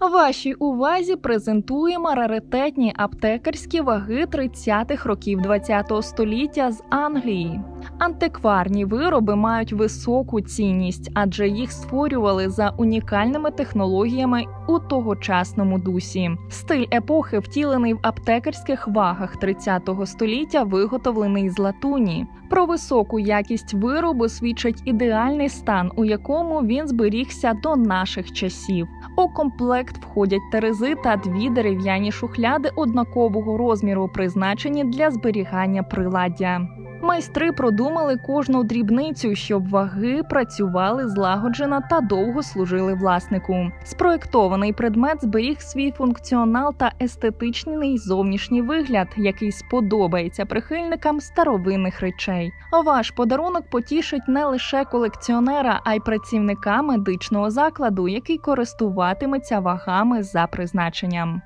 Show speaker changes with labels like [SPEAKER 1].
[SPEAKER 1] Вашій увазі презентуємо раритетні аптекарські ваги 30-х років ХХ століття з Англії. Антикварні вироби мають високу цінність, адже їх створювали за унікальними технологіями у тогочасному дусі. Стиль епохи, втілений в аптекарських вагах 30-го століття, виготовлений з латуні. Про високу якість виробу свідчить ідеальний стан, у якому він зберігся до наших часів. У комплект входять терези та дві дерев'яні шухляди однакового розміру, призначені для зберігання приладдя. Майстри продумали кожну дрібницю, щоб ваги працювали злагоджено та довго служили власнику. Спроектований предмет зберіг свій функціонал та естетичний зовнішній вигляд, який сподобається прихильникам старовинних речей. Ваш подарунок потішить не лише колекціонера, а й працівника медичного закладу, який користуватиметься вагами за призначенням.